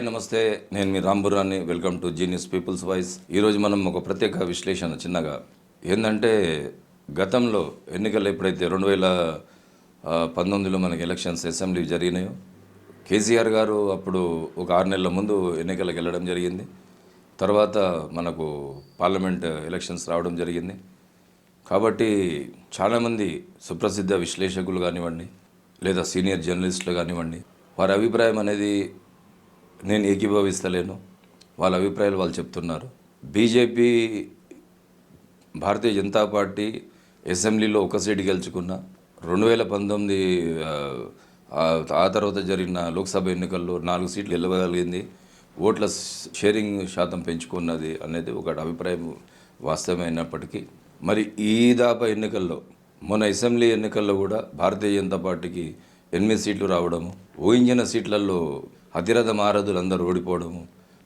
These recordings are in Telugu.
హాయ్ నమస్తే. నేను మీ రాంబురాన్ని. Welcome to genius people's voice. ఈరోజు మనం ఒక ప్రత్యేక విశ్లేషణ చిన్నగా. ఏంటంటే గతంలో ఎన్నికలు ఎప్పుడైతే రెండు వేల పంతొమ్మిదిలో మనకి ఎలక్షన్స్ అసెంబ్లీ జరిగినాయో కేసీఆర్ గారు అప్పుడు ఒక ఆరు నెలల ముందు ఎన్నికలకు వెళ్ళడం జరిగింది. తర్వాత మనకు పార్లమెంట్ ఎలక్షన్స్ రావడం జరిగింది. కాబట్టి చాలామంది సుప్రసిద్ధ విశ్లేషకులు కానివ్వండి లేదా సీనియర్ జర్నలిస్టులు కానివ్వండి వారి అభిప్రాయం అనేది నేను ఏకీభవిస్తలేను. వాళ్ళ అభిప్రాయాలు వాళ్ళు చెప్తున్నారు. బీజేపీ భారతీయ జనతా పార్టీ అసెంబ్లీలో ఒక సీటు గెలుచుకున్న రెండు వేల పంతొమ్మిది ఆ, తర్వాత జరిగిన లోక్సభ ఎన్నికల్లో నాలుగు సీట్లు గెలవగలిగింది. ఓట్ల షేరింగ్ శాతం పెంచుకున్నది అనేది ఒక అభిప్రాయం వాస్తవమైనప్పటికీ మరి ఈ దాపా ఎన్నికల్లో మొన్న అసెంబ్లీ ఎన్నికల్లో కూడా భారతీయ జనతా పార్టీకి ఎనిమిది సీట్లు రావడము ఊహించిన సీట్లలో అతిరథ మారధులందరూ ఓడిపోవడము.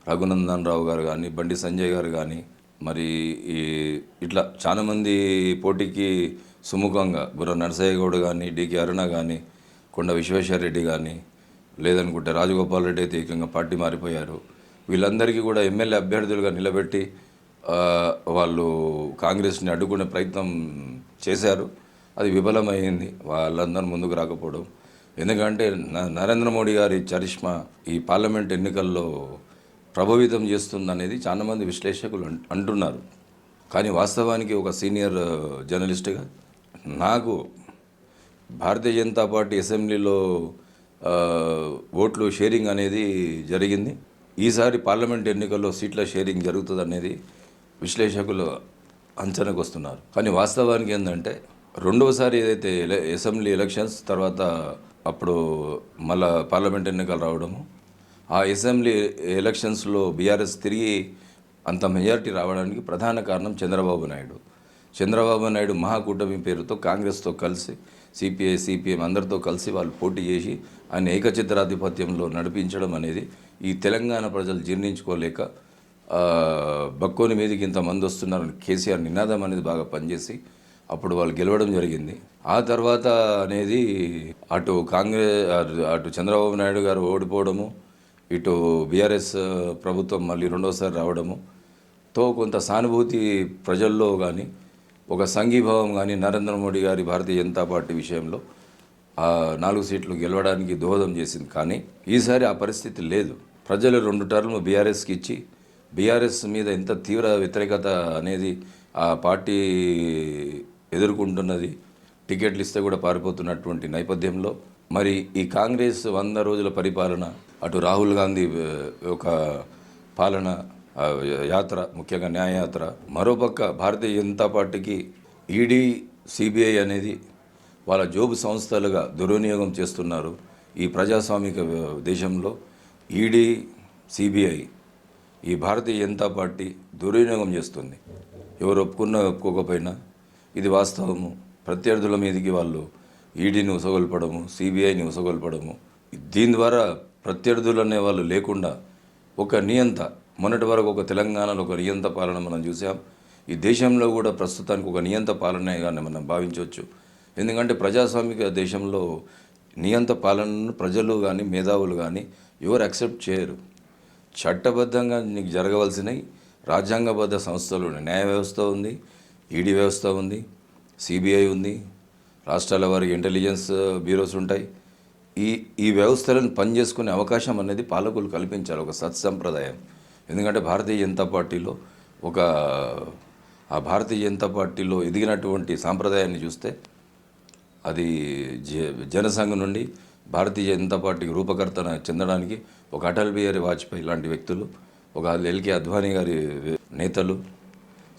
రఘునందన్ రావు గారు కానీ బండి సంజయ్ గారు కానీ మరి ఈ ఇట్లా చాలామంది పోటీకి సుముఖంగా బుర్ర నరసయ్య గౌడ్ కానీ డికే అరుణ కానీ కొండ విశ్వేశ్వరరెడ్డి కానీ లేదనుకుంటే రాజగోపాల్ రెడ్డి అయితే ఏకంగా పార్టీ మారిపోయారు. వీళ్ళందరికీ కూడా ఎమ్మెల్యే అభ్యర్థులుగా నిలబెట్టి వాళ్ళు కాంగ్రెస్ని అడ్డుకునే ప్రయత్నం చేశారు. అది విఫలమైంది. వాళ్ళందరూ ముందుకు రాకపోవడం. ఎందుకంటే న- నరేంద్ర మోడీ గారి చరిష్మా ఈ పార్లమెంట్ ఎన్నికల్లో ప్రభావితం చేస్తుందనేది చాలామంది విశ్లేషకులు అంటున్నారు. కానీ వాస్తవానికి ఒక సీనియర్ జర్నలిస్ట్గా నాకు భారతీయ జనతా పార్టీ అసెంబ్లీలో ఓట్లు షేరింగ్ అనేది జరిగింది. ఈసారి పార్లమెంట్ ఎన్నికల్లో సీట్ల షేరింగ్ జరుగుతుంది అనేది విశ్లేషకులు అంచనాకు వస్తున్నారు. కానీ వాస్తవానికి ఏంటంటే రెండవసారి ఏదైతే అసెంబ్లీ ఎలక్షన్స్ తర్వాత అప్పుడు మళ్ళా పార్లమెంట్ ఎన్నికలు రావడము. ఆ అసెంబ్లీ ఎలక్షన్స్లో బీఆర్ఎస్ తిరిగి అంత మెజారిటీ రావడానికి ప్రధాన కారణం చంద్రబాబు నాయుడు. చంద్రబాబు నాయుడు మహాకూటమి పేరుతో కాంగ్రెస్తో కలిసి సిపిఐ సిపిఎం అందరితో కలిసి వాళ్ళు పోటీ చేసి ఆయన ఏకచిత్రాధిపత్యంలో నడిపించడం అనేది ఈ తెలంగాణ ప్రజలు జీర్ణించుకోలేక ఆ, బక్కోని మీదకి ఇంతమంది వస్తున్నారని కేసీఆర్ నినాదం అనేది బాగా పనిచేసి అప్పుడు వాళ్ళు గెలవడం జరిగింది. ఆ తర్వాత అనేది అటు కాంగ్రెస్ అటు- అటు చంద్రబాబు నాయుడు గారు ఓడిపోవడము ఇటు బీఆర్ఎస్ ప్రభుత్వం మళ్ళీ రెండోసారి రావడము తో కొంత సానుభూతి ప్రజల్లో కానీ ఒక సంఘీభావం కానీ నరేంద్ర మోడీ గారి భారతీయ జనతా పార్టీ విషయంలో ఆ నాలుగు సీట్లు గెలవడానికి దోహదం చేసింది. కానీ ఈసారి ఆ పరిస్థితి లేదు. ప్రజలు రెండు టర్మ్ బీఆర్ఎస్కి ఇచ్చి బీఆర్ఎస్ మీద ఎంత తీవ్ర వ్యతిరేకత అనేది ఆ పార్టీ ఎదుర్కొంటున్నది. టికెట్లు ఇస్తే కూడా పారిపోతున్నటువంటి నేపథ్యంలో మరి ఈ కాంగ్రెస్ వంద రోజుల పరిపాలన అటు రాహుల్ గాంధీ ఒక పాలన యాత్ర ముఖ్యంగా న్యాయయాత్ర మరోపక్క భారతీయ జనతా పార్టీకి ఈడీ సిబిఐ అనేది వాళ్ళ జోబు సంస్థలుగా దుర్వినియోగం చేస్తున్నారు. ఈ ప్రజాస్వామిక దేశంలో ఈడీ సిబిఐ ఈ భారతీయ జనతా పార్టీ దుర్వినియోగం చేస్తుంది. ఎవరు ఒప్పుకున్నా ఒప్పుకోకపోయినా ఇది వాస్తవము. ప్రత్యర్థుల మీదకి వాళ్ళు ఈడీని ఉసగొల్పడము సిబిఐని ఉసగొల్పడము. దీని ద్వారా ప్రత్యర్థులు అనే వాళ్ళు లేకుండా ఒక నియంత మొన్నటి వరకు ఒక తెలంగాణలో ఒక నియంత పాలన మనం చూసాం. ఈ దేశంలో కూడా ప్రస్తుతానికి ఒక నియంత పాలనగా మనం భావించవచ్చు. ఎందుకంటే ప్రజాస్వామిక దేశంలో నియంత పాలనను ప్రజలు కానీ మేధావులు కానీ ఎవరు అక్సెప్ట్ చేయరు. చట్టబద్ధంగా నీకు జరగవలసినవి రాజ్యాంగబద్ధ సంస్థలు న్యాయ వ్యవస్థ ఉంది. ఈడీ వ్యవస్థ ఉంది సిబిఐ ఉంది రాష్ట్రాల వారి ఇంటెలిజెన్స్ uh, బ్యూరోస్ ఉంటాయి. ఈ ఈ వ్యవస్థలను పనిచేసుకునే అవకాశం అనేది పాలకులు కల్పించాలి ఒక సత్సంప్రదాయం ఎందుకంటే భారతీయ జనతా పార్టీలో ఒక ఆ భారతీయ జనతా పార్టీలో ఎదిగినటువంటి సాంప్రదాయాన్ని చూస్తే అది జ నుండి భారతీయ జనతా పార్టీకి రూపకర్తన చెందడానికి ఒక అటల్ బిహారీ వాజ్పేయి లాంటి వ్యక్తులు ఒక ఎల్కే అద్వానీ గారి నేతలు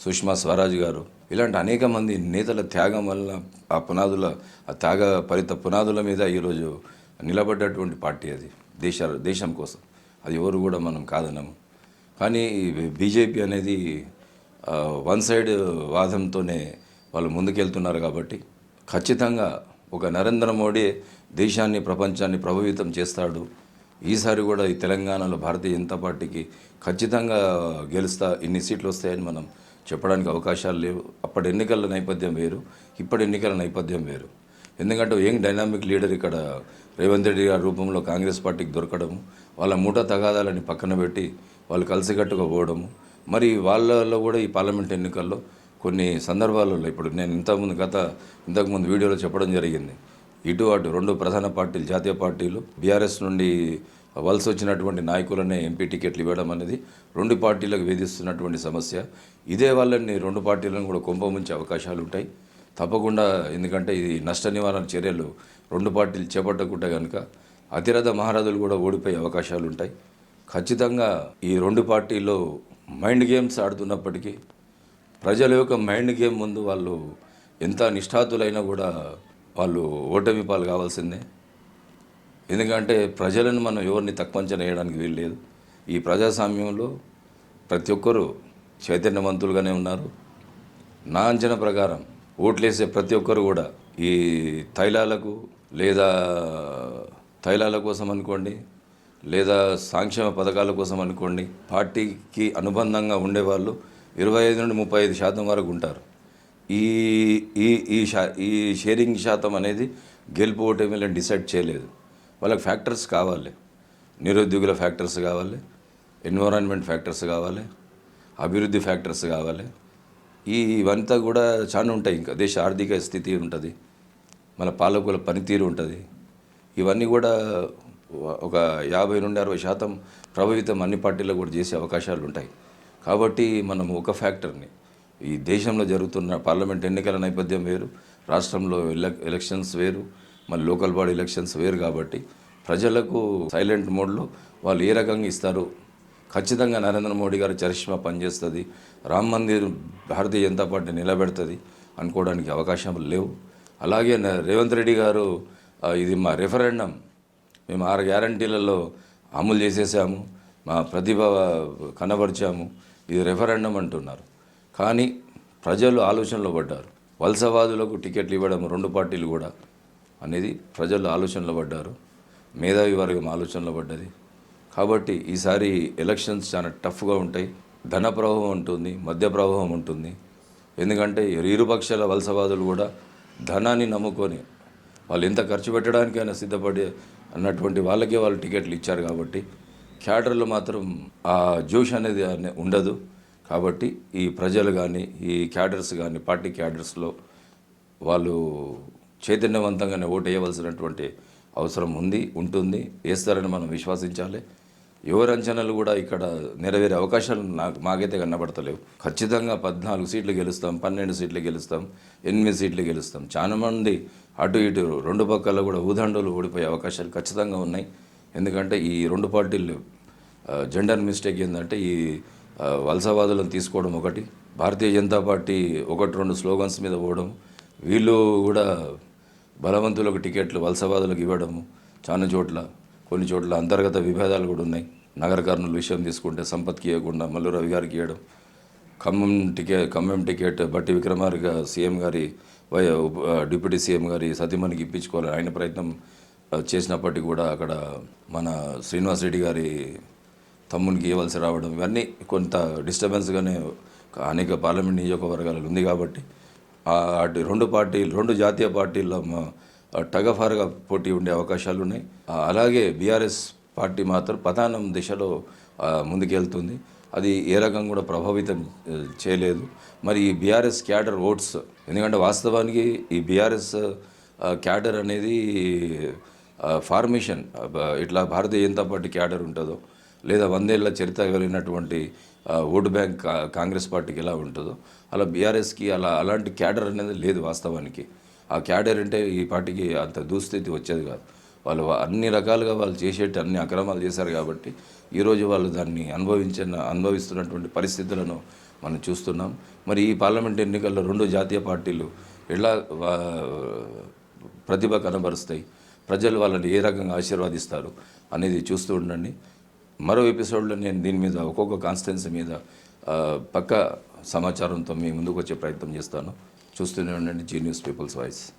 సుష్మా స్వరాజ్ గారు. ఇలాంటి అనేక మంది నేతల త్యాగం వల్ల ఆ పునాదుల ఆ త్యాగ ఫలిత పునాదుల మీద ఈరోజు నిలబడ్డటువంటి పార్టీ అది దేశ దేశం కోసం. అది ఎవరు కూడా మనం కాదనము. కానీ బీజేపీ అనేది వన్ సైడ్ వాదంతోనే వాళ్ళు ముందుకెళ్తున్నారు కాబట్టి ఖచ్చితంగా ఒక నరేంద్ర మోడీ దేశాన్ని ప్రపంచాన్ని ప్రభావితం చేస్తాడు. ఈసారి కూడా ఈ తెలంగాణలో భారతీయ జనతా పార్టీకి ఖచ్చితంగా గెలుస్తా ఇన్ని సీట్లు వస్తాయని మనం చెప్పడానికి అవకాశాలు లేవు. అప్పటి ఎన్నికల నేపథ్యం వేరు ఇప్పటి ఎన్నికల నేపథ్యం వేరు. ఎందుకంటే ఏం డైనామిక్ లీడర్ ఇక్కడ రేవంత్ రెడ్డి గారి రూపంలో కాంగ్రెస్ పార్టీకి దొరకడము వాళ్ళ మూట తగాదాలని పక్కన పెట్టి వాళ్ళు కలిసికట్టుగా పోవడము మరి వాళ్ళలో కూడా ఈ పార్లమెంట్ ఎన్నికల్లో కొన్ని సందర్భాలలో ఇప్పుడు నేను ఇంతకుముందు గత ఇంతకుముందు వీడియోలో చెప్పడం జరిగింది. ఇటు అటు రెండు ప్రధాన పార్టీలు జాతీయ పార్టీలు బీఆర్ఎస్ నుండి వలస వచ్చినటువంటి నాయకులనే ఎంపీ టికెట్లు ఇవ్వడం అనేది రెండు పార్టీలకు వేధిస్తున్నటువంటి సమస్య. ఇదే వాళ్ళని రెండు పార్టీలను కూడా కుంభముంచే అవకాశాలు ఉంటాయి తప్పకుండా ఎందుకంటే ఇది నష్ట నివారణ చర్యలు రెండు పార్టీలు చేపట్టకుంటే కనుక అతిరథ మహారాజులు కూడా ఓడిపోయే అవకాశాలు ఉంటాయి ఖచ్చితంగా ఈ రెండు పార్టీలో మైండ్ గేమ్స్ ఆడుతున్నప్పటికీ ప్రజల యొక్క మైండ్ గేమ్ ముందు వాళ్ళు ఎంత నిష్ఠాతులైనా కూడా వాళ్ళు ఓటమి పాలు కావాల్సిందే. ఎందుకంటే ప్రజలను మనం ఎవరిని తక్కువ అంచనా వేయడానికి వీల్లేదు ఈ ప్రజాస్వామ్యంలో ప్రతి ఒక్కరూ చైతన్యవంతులుగానే ఉన్నారు. నా అంచనా ప్రకారం ఓట్లేసే ప్రతి ఒక్కరు కూడా ఈ తైలాలకు లేదా తైలాల కోసం అనుకోండి లేదా సంక్షేమ పథకాల కోసం అనుకోండి పార్టీకి అనుబంధంగా ఉండేవాళ్ళు ఇరవై ఐదు నుండి ముప్పై ఐదు శాతం వరకు ఉంటారు. ఈ ఈ ఈ షా ఈ షేరింగ్ శాతం అనేది గెలుపు ఓటమిలను డిసైడ్ చేయలేదు. వాళ్ళకి ఫ్యాక్టర్స్ కావాలి. నిరుద్యోగుల ఫ్యాక్టర్స్ కావాలి. ఎన్విరాన్మెంట్ ఫ్యాక్టర్స్ కావాలి. అభివృద్ధి ఫ్యాక్టర్స్ కావాలి. ఈ ఇవంతా కూడా చాలా ఉంటాయి ఇంకా. దేశ ఆర్థిక స్థితి ఉంటుంది. మన పాలకుల పనితీరు ఉంటుంది. ఇవన్నీ కూడా ఒక యాభై నుండి అరవై శాతం ప్రభావితం అన్ని పార్టీల్లో కూడా చేసే అవకాశాలు ఉంటాయి. కాబట్టి మనం ఒక ఫ్యాక్టర్ని ఈ దేశంలో జరుగుతున్న పార్లమెంట్ ఎన్నికల నేపథ్యం వేరు రాష్ట్రంలో ఎలక్ ఎలక్షన్స్ వేరు మళ్ళీ లోకల్ బాడీ ఎలక్షన్స్ వేరు కాబట్టి ప్రజలకు సైలెంట్ మోడ్లో వాళ్ళు ఏ రకంగా ఇస్తారు ఖచ్చితంగా నరేంద్ర మోడీ గారు చరిష్మా పనిచేస్తుంది. రామ్ మందిర్ భారతీయ జనతా పార్టీ నిలబెడుతుంది అనుకోవడానికి అవకాశాలు లేవు. అలాగే రేవంత్ రెడ్డి గారు ఇది మా రెఫరెండం. మేము ఆరు గ్యారంటీలలో అమలు చేసేసాము మా ప్రతిభ కనబరిచాము. ఇది రెఫరెండం అంటున్నారు. కానీ ప్రజలు ఆలోచనలో పడ్డారు. వలసవాదులకు టికెట్లు ఇవ్వడం రెండు పార్టీలు కూడా అనేది ప్రజలు ఆలోచనలో పడ్డారు. మేధావి వర్గం ఆలోచనలో పడ్డది. కాబట్టి ఈసారి ఎలక్షన్స్ చాలా టఫ్గా ఉంటాయి. ధన ప్రవాహం ఉంటుంది మధ్య ప్రవాహం ఉంటుంది. ఎందుకంటే ఇరుపక్షాల వలసవాదులు కూడా ధనాన్ని నమ్ముకొని వాళ్ళు ఎంత ఖర్చు పెట్టడానికైనా సిద్ధపడి అన్నటువంటి వాళ్ళకే వాళ్ళు టికెట్లు ఇచ్చారు కాబట్టి క్యాడర్లో మాత్రం ఆ జోష్ అనేది ఉండదు. కాబట్టి ఈ ప్రజలు కానీ ఈ క్యాడర్స్ కానీ పార్టీ క్యాడర్స్లో వాళ్ళు చైతన్యవంతంగానే ఓటు వేయవలసినటువంటి అవసరం ఉంది ఉంటుంది. వేస్తారని మనం విశ్వసించాలి. ఎవరి అంచనాలు కూడా ఇక్కడ నెరవేరే అవకాశాలు నాకు మాకైతే కనబడతలేవు. ఖచ్చితంగా పద్నాలుగు సీట్లు గెలుస్తాం పన్నెండు సీట్లు గెలుస్తాం ఎనిమిది సీట్లు గెలుస్తాం. చాలా మంది అటు ఇటు రెండు పక్కల కూడా ఊదండలు ఓడిపోయే అవకాశాలు ఖచ్చితంగా ఉన్నాయి. ఎందుకంటే ఈ రెండు పార్టీలు జెండర్ మిస్టేక్ ఏంటంటే ఈ వలసవాదులను తీసుకోవడం ఒకటి భారతీయ జనతా పార్టీ ఒకటి రెండు స్లోగన్స్ మీద పోవడం వీళ్ళు కూడా బలవంతులకు టికెట్లు వలసవాదులకు ఇవ్వడము చాలా చోట్ల కొన్ని చోట్ల అంతర్గత విభేదాలు కూడా ఉన్నాయి. నగర కర్నూలు విషయం తీసుకుంటే సంపత్కి ఇవ్వకుండా మల్లు రవి గారికి ఇవ్వడం Khammam ticket Khammam ticket Bhatti Vikramarka CM గారి వై డిప్యూటీ సీఎం గారి సతీమణికి ఇప్పించుకోవాలని ఆయన ప్రయత్నం చేసినప్పటికీ కూడా అక్కడ మన శ్రీనివాస్ రెడ్డి గారి తమ్మునికి ఇవ్వాల్సి రావడం ఇవన్నీ కొంత డిస్టర్బెన్స్గానే అనేక పార్లమెంట్ నియోజకవర్గాలు ఉంది కాబట్టి అటు రెండు పార్టీలు రెండు జాతీయ పార్టీల్లో టగఫార్గా పోటీ ఉండే అవకాశాలు ఉన్నాయి. అలాగే బీఆర్ఎస్ పార్టీ మాత్రం ప్రధానం దిశలో ముందుకెళ్తుంది. అది ఏ రకంగా కూడా ప్రభావితం చేయలేదు. మరి ఈ బీఆర్ఎస్ క్యాడర్ ఓట్స్ ఎందుకంటే వాస్తవానికి ఈ బీఆర్ఎస్ క్యాడర్ అనేది ఫార్మేషన్ ఇట్లా భారతీయ జనతా పార్టీ క్యాడర్ ఉంటుందో లేదా వందేళ్ళ చరిత్ర కలిగినటువంటి ఓటు బ్యాంక్ కా- కాంగ్రెస్ పార్టీకి ఎలా ఉంటుందో. అలా బీఆర్ఎస్కి అలా అలాంటి క్యాడర్ అనేది లేదు వాస్తవానికి. ఆ క్యాడర్ అంటే ఈ పార్టీకి అంత దుస్థితి వచ్చేది కాదు. వాళ్ళు అన్ని రకాలుగా వాళ్ళు చేసేటి అన్ని అక్రమాలు చేశారు కాబట్టి ఈరోజు వాళ్ళు దాన్ని అనుభవించిన అనుభవిస్తున్నటువంటి పరిస్థితులను మనం చూస్తున్నాం. మరి ఈ పార్లమెంట్ ఎన్నికల్లో రెండు జాతీయ పార్టీలు ఎలా వా- ప్రతిభ కనబరుస్తాయి? ప్రజలు వాళ్ళని ఏ రకంగా ఆశీర్వదిస్తారు అనేది చూస్తూ ఉండండి. మరో ఎపిసోడ్లో నేను దీని మీద ఒక్కొక్క కాన్స్టెన్సీ మీద పక్క సమాచారంతో మీ ముందుకు వచ్చే ప్రయత్నం చేస్తాను. చూస్తూనే ఉండండి జీ న్యూస్ పీపుల్స్ వాయిస్